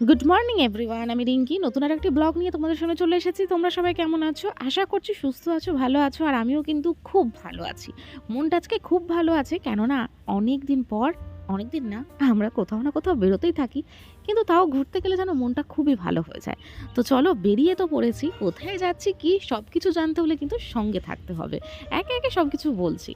Good morning everyone আমি রিঙ্কি। নতুন আর একটি ব্লগ নিয়ে তোমাদের সামনে চলে এসেছি। তোমরা সবাই কেমন আছো? আশা করছি সুস্থ আছো, ভালো আছো, আর আমিও কিন্তু খুব ভালো আছি। মনটা আজকে খুব ভালো আছে, কেননা অনেক দিন পর অনেক দিন না, আমরা কোথাও না কোথাও বেরোতেই থাকি, কিন্তু তাও ঘুরতে গেলে যেন মনটা খুবই ভালো হয়ে যায়। তো চলো, বেরিয়ে তো পড়েছি। কোথায় যাচ্ছি, কি সব কিছু জানতে হলে কিন্তু সঙ্গে থাকতে হবে। একে একে সব কিছু বলছি।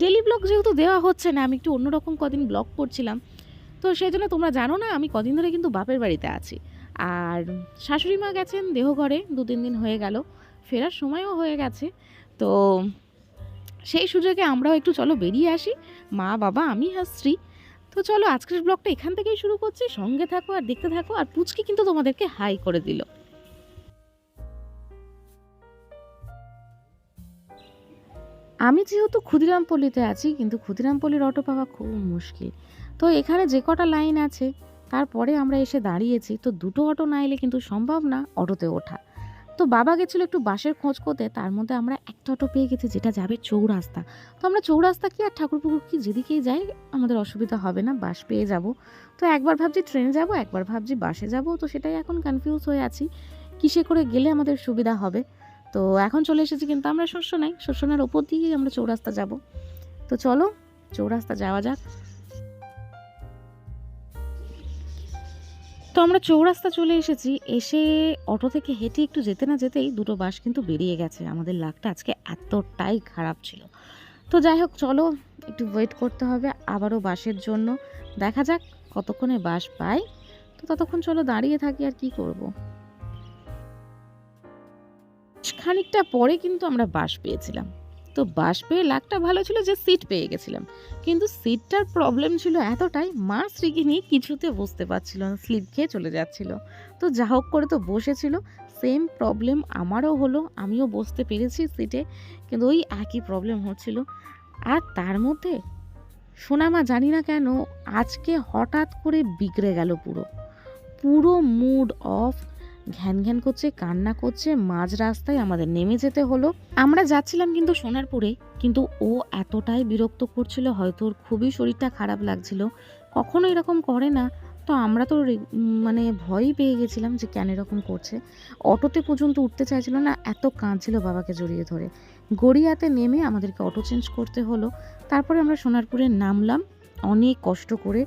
ডেলি ব্লগ যেহেতু দেওয়া হচ্ছে না, আমি একটু অন্যরকম কদিন ব্লগ করছিলাম। তো সেই জন্য তোমরা জানো না, আমি কদিন ধরে কিন্তু বাপের বাড়িতে আছি। আর শাশুড়ি মা গেছেন দেহ ঘরে দু তিন দিন হয়ে গেল, ফেরার সময়ও হয়ে গেছে। তো সেই সুযোগে আমরাও একটু চলো বেরিয়ে আসি, মা, বাবা, আমি আর স্ত্রী। তো চলো, আজকের ব্লগটা এখান থেকেই শুরু করছি। সঙ্গে থাকো আর দেখতে থাকো, আর পুচকি কিন্তু তোমাদেরকে হাই করে দিল। আমি যেহেতু ক্ষুদিরামপল্লিতে আছি, কিন্তু ক্ষুদিরামপল্লির অটো পাওয়া খুব মুশকিল। তো এখানে যে কটা লাইন আছে, তারপরে আমরা এসে দাঁড়িয়েছি, তো দুটো অটো না এলে কিন্তু সম্ভব না অটোতে ওঠা। তো বাবা গেছিল একটু বাসের খোঁজ করতে, তার মধ্যে আমরা একটা অটো পেয়ে গেছি, যেটা যাবে চৌরাস্তা। তো আমরা চৌরাস্তা কি আর ঠাকুরপুকুর কি যেদিকেই যাই, আমাদের অসুবিধা হবে না, বাস পেয়ে যাব। তো একবার ভাবছি ট্রেনে যাব, একবার ভাবছি বাসে যাব, তো সেটাই এখন কনফিউজ হয়ে আছি। কিসে করে গেলে আমাদের সুবিধা হবে? তো এখন চলে এসেছি কিন্তু আমরা শস্য নাই শস্যনার ওপর দিয়েই আমরা চৌরাস্তা যাব। তো চলো, চৌরাস্তা যাওয়া যাক। তো আমরা চৌরাস্তা চলে এসেছি। এসে অটো থেকে হেঁটে একটু যেতে না যেতেই দুটো বাস কিন্তু বেরিয়ে গেছে। আমাদের লাকটা আজকে এতটাই খারাপ ছিল। তো যাই হোক, চলো, একটু ওয়েট করতে হবে আবারও বাসের জন্য। দেখা যাক কতক্ষণে বাস পাই। তো ততক্ষণ চলো দাঁড়িয়ে থাকি আর কি করব। খানিকটা পরে কিন্তু আমরা বাস পেয়েছিলাম। তো বাস পেয়ে লাকটা ভালো ছিল যে সিট পেয়ে গেছিলাম। কিন্তু সিটটার প্রবলেম ছিল এতটাই, মা স্ত্রীকে নিয়ে কিছুতে বসতে পারছিল না, স্লিপ খেয়ে চলে যাচ্ছিল। তো যা হোক করে তো বসেছিল সেম প্রবলেম আমারও হলো, আমিও বসতে পেরেছি সিটে, কিন্তু ওই একই প্রবলেম হচ্ছিল। আর তার মধ্যে, সোনামা জানি না কেন, আজকে হঠাৎ করে বিগড়ে গেল পুরো। পুরো মুড অফ ঘ্যান ঘ্যান করছে, কান্না করছে, মাঝ রাস্তায় আমাদের নেমে যেতে হলো। আমরা যাচ্ছিলাম কিন্তু সোনারপুরে, কিন্তু ও এতটাই বিরক্ত করছিল, হয়তো ওর খুবই শরীরটা খারাপ লাগছিল। কখনো এরকম করে না। তো আমরা তো মানে ভয়ই পেয়ে গেছিলাম যে কেন এরকম করছে। অটোতে পর্যন্ত উঠতে চাইছিল না, এত কাঁদছিল বাবাকে জড়িয়ে ধরে। গড়িয়াতে নেমে আমাদেরকে অটো চেঞ্জ করতে হলো। তারপরে আমরা সোনারপুরে নামলাম, অনেক কষ্ট করে।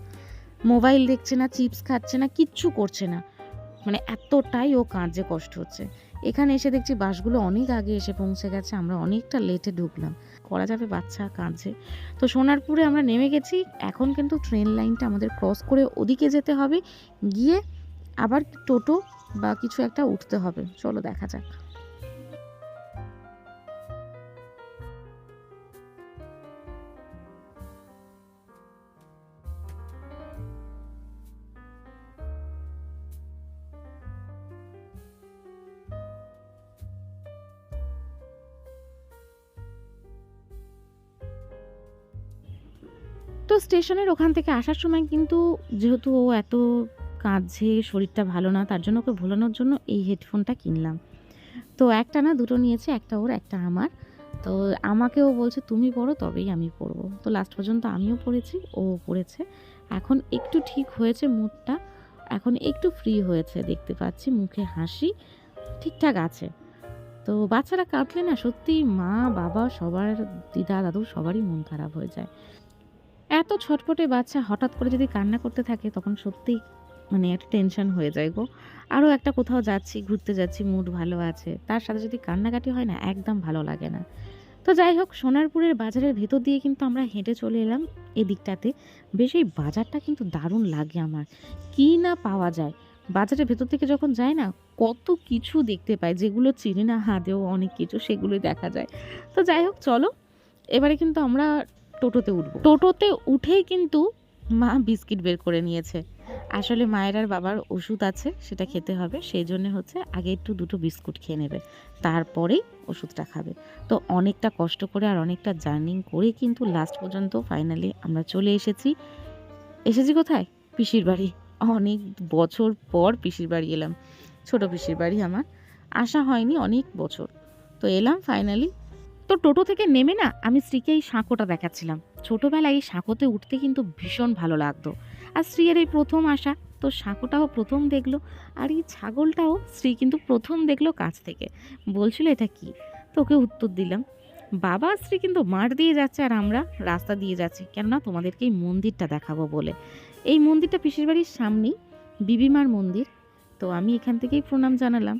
মোবাইল দেখছে না, চিপস খাচ্ছে না, কিচ্ছু করছে না। মানে এতটাই ও কাঁদছে, কষ্ট হচ্ছে। এখানে এসে দেখছি বাসগুলো অনেক আগে এসে পৌঁছে গেছে, আমরা অনেকটা লেটে ঢুকলাম। করা যাবে বাচ্চা কাঁদছে। তো সোনারপুরে আমরা নেমে গেছি, এখন কিন্তু ট্রেন লাইনটা আমাদের ক্রস করে ওদিকে যেতে হবে, গিয়ে আবার টোটো বা কিছু একটা উঠতে হবে। চলো দেখা যাক। স্টেশনের ওখান থেকে আসার সময় কিন্তু যেহেতু ও এত কাঁদছে, শরীরটা ভালো না, তার জন্য ওকে ভোলানোর জন্য এই হেডফোনটা কিনলাম। তো একটা না, দুটো নিয়েছে, একটা ওর, একটা আমার। তো আমাকেও বলছে, তুমি পড়ো তবেই আমি পড়ব তো লাস্ট পর্যন্ত আমিও পড়েছি ও পড়েছে এখন একটু ঠিক হয়েছে মুডটা, এখন একটু ফ্রি হয়েছে, দেখতে পাচ্ছি, মুখে হাসি, ঠিকঠাক আছে। তো বাচ্চারা কাঁদলে না সত্যি মা, বাবা, সবার দিদা, দাদু, সবারই মন খারাপ হয়ে যায়। এত ছটপটে বাচ্চা হঠাৎ করে যদি কান্না করতে থাকে, তখন সত্যি মানে একটা টেনশন হয়ে যায় গো। আরও একটা কোথাও যাচ্ছি, ঘুরতে যাচ্ছি মুড ভালো আছে, তার সাথে যদি কান্নাকাটি হয় না, একদম ভালো লাগে না। তো যাই হোক, সোনারপুরের বাজারের ভেতর দিয়ে কিন্তু আমরা হেঁটে চলে এলাম এদিকটাতে। বেশ, এই বাজারটা কিন্তু দারুণ লাগে আমার। কি না পাওয়া যায়। বাজারের ভেতর থেকে যখন যায় না, কত কিছু দেখতে পাই, যেগুলো চিনি না, হাতেও অনেক কিছু, সেগুলোই দেখা যায়। তো যাই হোক, চলো। এবারে কিন্তু আমরা টোটোতে উঠবো। টোটোতে উঠেই কিন্তু মা বিস্কিট বের করে নিয়েছে। আসলে মায়ের আর বাবার ওষুধ আছে, সেটা খেতে হবে। সেই জন্য হচ্ছে আগে একটু দুটো বিস্কুট খেয়ে নেবে, তারপরেই ওষুধটা খাবে। তো অনেকটা কষ্ট করে আর অনেকটা জার্নিং করে কিন্তু লাস্ট পর্যন্ত ফাইনালি আমরা চলে এসেছি। এসেছি কোথায়? পিসির বাড়ি। অনেক বছর পর পিসির বাড়ি এলাম। ছোট পিসির বাড়ি আমার। আসা হয়নি অনেক বছর। তো এলাম ফাইনালি তো টোটো থেকে নেমে না আমি স্ত্রীকে এই সাঁকোটা দেখাচ্ছিলাম। ছোটোবেলায় এই সাঁকোতে উঠতে কিন্তু ভীষণ ভালো লাগতো। আর স্ত্রীর এই প্রথম আসা তো সাঁকোটাও প্রথম দেখল, আর এই ছাগলটাও শ্রী কিন্তু প্রথম দেখল কাছ থেকে। বলছিল, এটা কি? তো ওকে উত্তর দিলাম, বাবা, স্ত্রী কিন্তু মাঠ দিয়ে যাচ্ছে আর আমরা রাস্তা দিয়ে যাচ্ছি। কেননা তোমাদেরকে এই মন্দিরটা দেখাবো বলে। এই মন্দিরটা পিসির বাড়ির সামনেই, বিবিমার মন্দির। তো আমি এখান থেকেই প্রণাম জানালাম।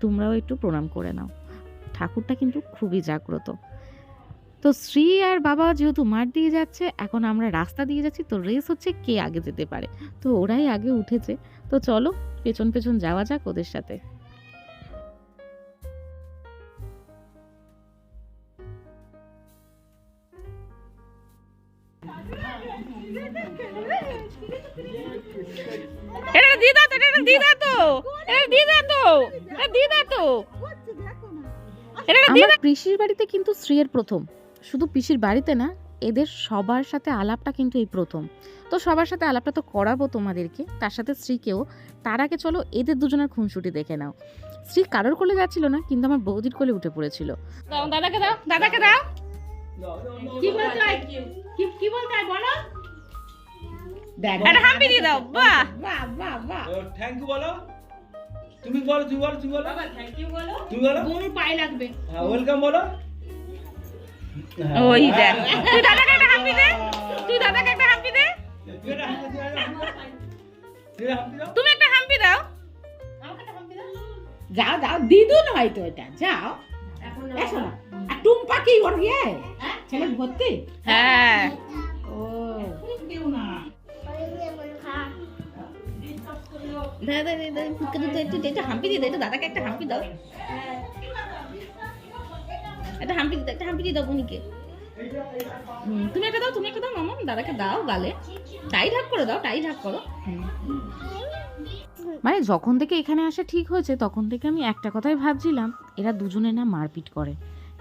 তোমরাও একটু প্রণাম করে নাও। ঠাকুরটা কিন্তু খুবই জাগ্রত। তো শ্রী আর বাবা যেহেতু মাঠ দিয়ে যাচ্ছে, এখন আমরা রাস্তা দিয়ে যাচ্ছি, তো রেস হচ্ছে কে আগে যেতে পারে। তো ওরাই আগে উঠেছে। তো চলো, পেছন পেছন যাওয়া যাক ওদের সাথে। দিদা তো দিদা তো দিদা তো দিদা তো। আমার পিসির বাড়িতে কিন্তু স্ত্রীর প্রথম। শুধু পিসির বাড়িতে না এদের সবার সাথে আলাপটা কিন্তু এই প্রথম। তো সবার সাথে আলাপটা তো করাবো তোমাদেরকে তার সাথে স্ত্রীকেও। তার আগে চলো এদের দুজনের খুনসুটি দেখে নাও। স্ত্রী কারোর কোলে যাচ্ছিল না কিন্তু আমার বৌদির কোলে উঠে পড়েছিল। দাদাকে দাও দাদাকে দাও। কি বলতে হয়? কি কি বলতে হয় বলো? দেখ। হাম্পি দিয়ে দাও বাহ। বাহ বাহ বাহ। থ্যাংক ইউ বলো। তুমি বলো তুমি বলো তুমি বলো। বাবা থ্যাংক ইউ বলো। তুমি বলো। গরুর পায়ে লাগবে। হ্যাঁ ওয়েলকাম বলো। ওই দেখ। তুই দাদাকে একটা হাম্পি দে। তুই দাদাকে একটা হাম্পি দে। তুমি একটা হাম্পি দাও। যাও যাও দিদু নয় তো এটা। যাও। এসো না। আর টুম্পা কি ওর ইয়ে ছেলে ভর্তি? হ্যাঁ। ও। দাদা একটু হাম্পি একটু দাদাকে একটা হাম্পি দাও। হাম্পি দিতে, একটা হাম্পি দাও তুমি একটা দাও, তুমি একটা দাও, মামা, দাদাকে দাও গালে। টাই ঢাক করে দাও, টাই ঢাক করো। মানে যখন থেকে এখানে আসা ঠিক হয়েছে, তখন থেকে আমি একটা কথাই ভাবছিলাম, এরা দুজনে না মারপিট করে।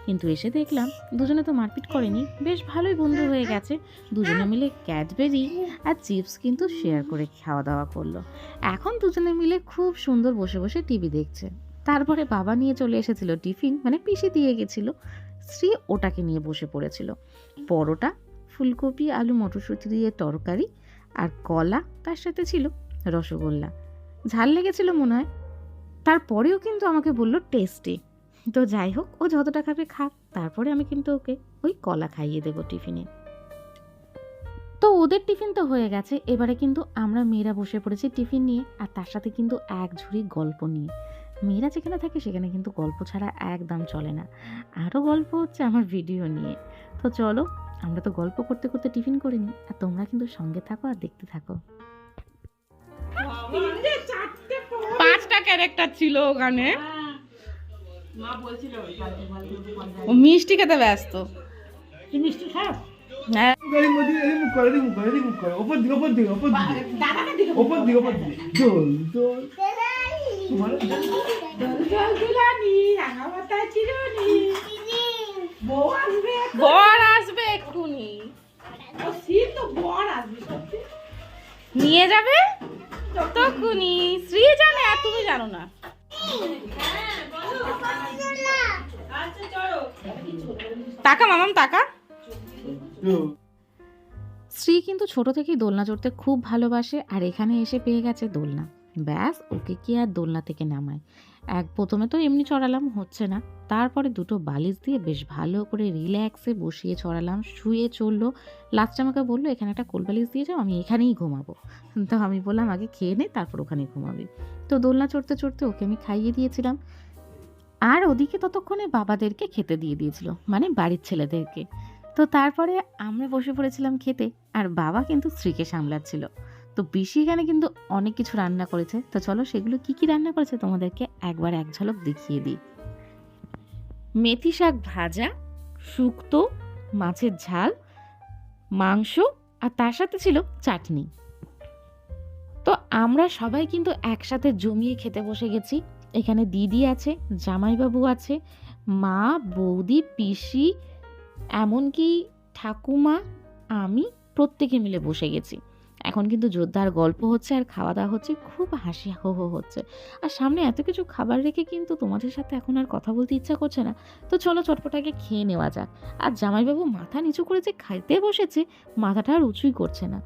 কিন্তু এসে দেখলাম দুজনে তো মারপিট করেনি। বেশ ভালোই বন্ধু হয়ে গেছে। দুজনে মিলে ক্যাডবেরি আর চিপস কিন্তু শেয়ার করে খাওয়া দাওয়া করল। এখন দুজনে মিলে খুব সুন্দর বসে বসে টিভি দেখছে। তারপরে বাবা নিয়ে চলে এসেছিল টিফিন মানে পিসি দিয়ে গেছিল। শ্রী ওটাকে নিয়ে বসে পড়েছিল। পরোটা, ফুলকপি, আলু, মটরশুঁটি দিয়ে তরকারি আর কলা তার সাথে ছিল রসগোল্লা। ঝাল লেগেছিল মনে হয়। তারপরেও কিন্তু আমাকে বলল টেস্টি। তো যাই হোক, ও যতটা খাবে খাক। তারপরে আমি কিন্তু ওকে ওই কলা খাইয়ে দেবো টিফিনে। তো ওদের টিফিন তো হয়ে গেছে। এবারে কিন্তু আমরা মেয়েরা বসে পড়েছি টিফিন নিয়ে, আর তার সাথে কিন্তু এক ঝুড়ি গল্প নিয়ে। মেয়েরা যেখানে থাকে সেখানে কিন্তু গল্প ছাড়া একদম চলে না। আরও গল্প হচ্ছে আমার ভিডিও নিয়ে। তো চলো, আমরা তো গল্প করতে করতে টিফিন করিনি আর তোমরা কিন্তু সঙ্গে থাকো আর দেখতে থাকো। পাঁচটা ক্যারেক্টার ছিল ওখানে। ও মিষ্টি খেতে ব্যস্ত। মিষ্টি হ্যাঁ। আসবে বর আসবে এক্ষুনি। নিয়ে যাবে? তখনই শ্রী জানে আর তুমি জানো না। টাকা মামাম টাকা। শ্রী কিন্তু ছোট থেকেই দোলনা চড়তে খুব ভালোবাসে আর এখানে এসে পেয়ে গেছে দোলনা। ব্যাস ওকে কি আর দোলনা থেকে নামায়? এক প্রথমে তো এমনি চড়ালাম হচ্ছে না। তারপরে দুটো বালিশ দিয়ে বেশ ভালো করে রিল্যাক্সে বসিয়ে চড়ালাম শুয়ে চলল। লাস্ট আমাকে বলল এখানে একটা কোল বালিশ দিয়ে যাও আমি এখানেই ঘুমাবো। তো আমি বললাম আগে খেয়ে নে তারপর ওখানে ঘুমাবি। তো দোলনা চড়তে চড়তে ওকে আমি খাইয়ে দিয়েছিলাম। আর ওদিকে ততক্ষণে বাবাদেরকে খেতে দিয়ে দিয়েছিল মানে বাড়ির ছেলেদেরকে। তো তারপরে আমরা বসে পড়েছিলাম খেতে, আর বাবা কিন্তু স্ত্রীকে সামলাচ্ছিল। তো পিসি এখানে কিন্তু অনেক কিছু রান্না করেছে। তো চলো সেগুলো কি কি রান্না করেছে তোমাদেরকে একবার এক ঝলক দেখিয়ে দিই। মেথি শাক ভাজা, শুক্তো, মাছের ঝাল, মাংস, আর তার সাথে ছিল চাটনি। তো আমরা সবাই কিন্তু একসাথে জমিয়ে খেতে বসে গেছি। এখানে দিদি আছে, জামাইবাবু আছে, মা, বৌদি, পিসি, এমনকি ঠাকুমা, আমি প্রত্যেকে মিলে বসে গেছি। এখন কিন্তু যোদ্ধার গল্প হচ্ছে আর খাওয়া দাওয়া হচ্ছে, খুব হাসি হো হো হচ্ছে। আর সামনে এত কিছু খাবার রেখে কিন্তু তোমাদের সাথে এখন আর কথা বলতে ইচ্ছা করছে না। তো চলো চটপটাকে খেয়ে নেওয়া যাক। আর জামাইবাবু মাথা নিচু করে যে খাইতে বসেছে, মাথাটা আর উঁচুই করছে না।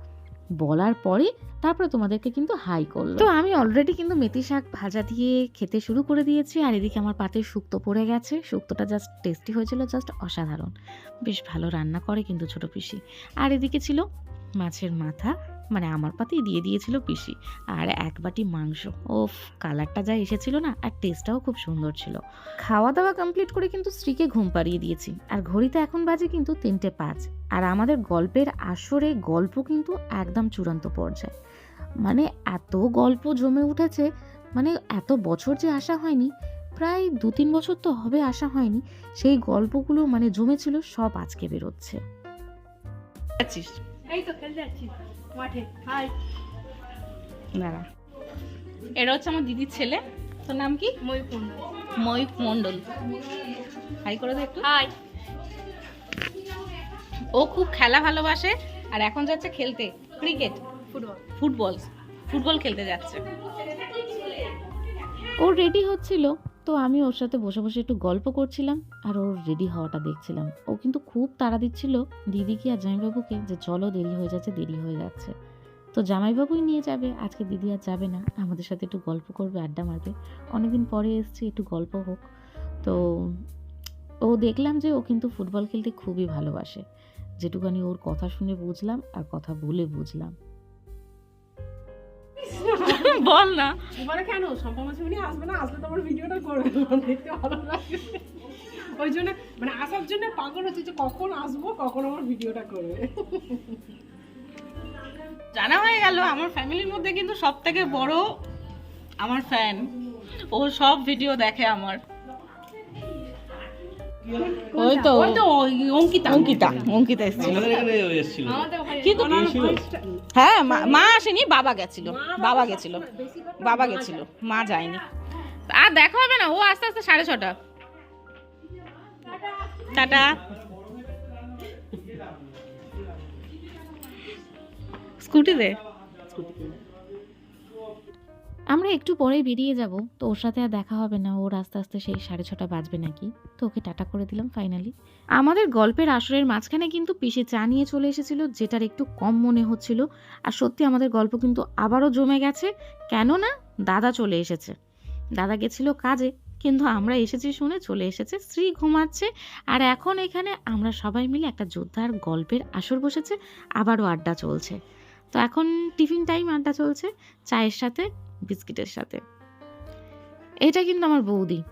বলার পরে তারপরে তোমাদেরকে কিন্তু হাই করল। তো আমি অলরেডি কিন্তু মেথি শাক ভাজা দিয়ে খেতে শুরু করে দিয়েছি আর এদিকে আমার পাতে শুক্তো পড়ে গেছে। শুক্তোটা জাস্ট টেস্টি হয়েছিল জাস্ট অসাধারণ। বেশ ভালো রান্না করে কিন্তু ছোট পিসি। আর এদিকে ছিল মাছের মাথা। মানে আমার পাতেই দিয়ে দিয়েছিল পিসি। আর এক বাটি মাংস। ওফ কালারটা যা এসেছিল না আর টেস্টটাও খুব সুন্দর ছিল। খাওয়া দাওয়া কমপ্লিট করে কিন্তু স্ত্রীকে ঘুম পাড়িয়ে দিয়েছি। আর ঘড়িতে এখন বাজে কিন্তু তিনটে পাঁচ। আর আমাদের গল্পের আসরে গল্প কিন্তু একদম চূড়ান্ত পর্যায়ে। মানে এত গল্প জমে উঠেছে মানে এত বছর যে আসা হয়নি প্রায় দু তিন বছর তো হবে আসা হয়নি সেই গল্পগুলো মানে জমেছিল সব আজকে বেরোচ্ছে। আছিস? এই তো খেলতে যাচ্ছি। মাঠে। হাই। দাঁড়া। এটা হচ্ছে আমার দিদির ছেলে। তোর নাম কি? ময়ূপ ময়ূক মণ্ডল। হাই করে দে একটু। হাই। ও খুব খেলা ভালোবাসে আর এখন যাচ্ছে খেলতে। ক্রিকেট। ফুটবল। ফুটবল। ফুটবল খেলতে যাচ্ছে। ও রেডি হচ্ছিল। তো আমি ওর সাথে বসে বসে একটু গল্প করছিলাম আর ওর রেডি হওয়াটা দেখছিলাম। ও কিন্তু খুব তাড়া দিচ্ছিল দিদিকে আর জামাইবাবুকে? যে চলো দেরি হয়ে যাচ্ছে, দেরি হয়ে যাচ্ছে। তো জামাইবাবুই নিয়ে যাবে, আজকে দিদি আর যাবে না। আমাদের সাথে একটু গল্প করবে, আড্ডা মারবে। অনেকদিন পরে এসছে, একটু গল্প হোক। তো ও দেখলাম যে ও কিন্তু ফুটবল খেলতে খুবই ভালোবাসে। যেটুকানি ওর কথা শুনে বুঝলাম আর কথা বলে বুঝলাম। বল না। মানে কেন? শম্পা উনি আসবে না আসলে তোমার ভিডিওটা করবে দেখতে ভালো লাগে। ওই জন্য মানে আসার জন্য পাগল হচ্ছে যে কখন আসব কখন আমার ভিডিওটা করবে। জানা হয়ে গেল আমার ফ্যামিলির মধ্যে কিন্তু সব থেকে বড় আমার ফ্যান ও সব ভিডিও দেখে আমার। ওই তো ওই তো অঙ্কিতা। অঙ্কিতা। অঙ্কিতা এসেছিল। আমাদের এখানে এসেছিল। আমাদের ওখানে কিন্তু হ্যাঁ মা- মা আসেনি বাবা গেছিল। বাবা গেছিল। বাবা গেছিল। মা যায়নি। আর দেখা হবে না ও আস্তে আস্তে সাড়ে ছটা। টাটা। স্কুটি দে। আমরা একটু পরেই বেরিয়ে যাব। তো ওর সাথে আর দেখা হবে না। ওর আস্তে আস্তে সেই সাড়ে ছটা বাজবে নাকি? তো ওকে টাটা করে দিলাম ফাইনালি আমাদের গল্পের আসরের মাঝখানে কিন্তু পিসে চা নিয়ে চলে এসেছিল, যেটার একটু কম মনে হচ্ছিল। আর সত্যি আমাদের গল্প কিন্তু আবারও জমে গেছে। কেননা দাদা চলে এসেছে। দাদা গেছিল কাজে, কিন্তু আমরা এসেছি শুনে চলে এসেছে, স্ত্রী ঘুমাচ্ছে। আর এখন এখানে আমরা সবাই মিলে একটা যোদ্ধার গল্পের আসর বসেছে। আবারও আড্ডা চলছে। তো এখন টিফিন টাইম আড্ডা চলছে। চায়ের সাথে বিস্কিটের সাথে। এটা কিন্তু আমার বৌদি।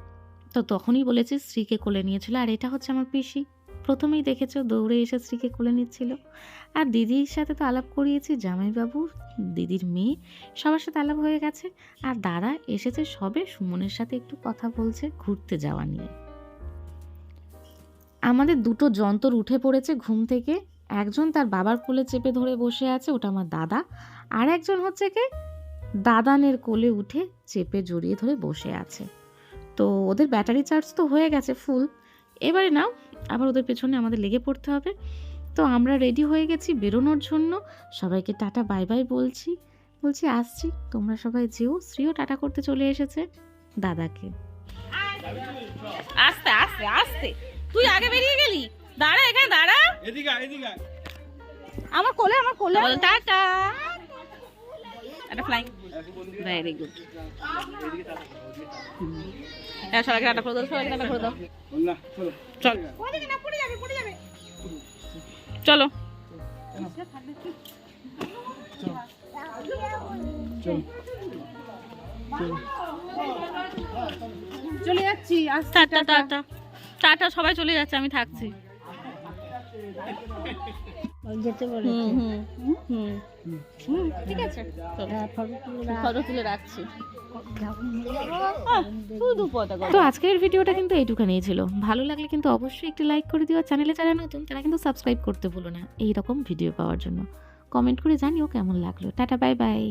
তো তখনই বলেছে স্ত্রীকে কোলে নিয়েছিল। আর এটা হচ্ছে আমার পিসি। প্রথমেই দেখেছ দৌড়ে এসে স্ত্রীকে কোলে নিচ্ছিল। আর দিদির সাথে তো আলাপ করিয়েছি, জামাইবাবু, দিদির মেয়ে, সবার সাথে আলাপ হয়ে গেছে। আর দাদা এসেছে সবে সুমনের সাথে একটু কথা বলছে ঘুরতে যাওয়া নিয়ে। আমাদের দুটো যন্তর উঠে পড়েছে ঘুম থেকে। একজন তার বাবার কোলে চেপে ধরে বসে আছে, ওটা আমার দাদা। আর একজন হচ্ছে কে? দাদানের কোলে উঠে চেপে জড়িয়ে ধরে বসে আছে। তো ওদের ব্যাটারি চার্জ তো হয়ে গেছে ফুল এবারে নাও আবার ওদের পেছনে আমাদের লেগে পড়তে হবে। তো আমরা রেডি হয়ে গেছি বেরোনোর জন্য। সবাইকে টাটা বাই বাই বলছি। বলছি আসছি। তোমরা সবাই যেও। শ্রীও টাটা করতে চলে এসেছে দাদাকে। আস্তে আস্তে আস্তে। তুই আগে বেরিয়ে গেলি? দাঁড়া এখানে দাঁড়া। এদিকে এদিকে আমার কোলে আমার কোলে। টাটা। একটা ফ্লাইং ভেরি গুড হ্যাঁ সবাইকে টাটা করে দাও সবাইকে টাটা করে দাও না, চলো। চল চলো চলে যাচ্ছি টাটা। টাটা টাটা সবাই চলে যাচ্ছে আমি থাকছি। যেতে হুম হুম হুম? ঠিক আছে। ফটো তুলে রাখছি। আহ, শুধু পতাকা তো আজকের ভিডিওটা কিন্তু এইটুখানেই ছিল। ভালো লাগলে কিন্তু অবশ্যই একটু লাইক করে দিও। চ্যানেলে যারা নতুন তারা কিন্তু সাবস্ক্রাইব করতে ভুলো না। এইরকম ভিডিও পাওয়ার জন্য। কমেন্ট করে জানিও কেমন লাগল। Tata bye bye.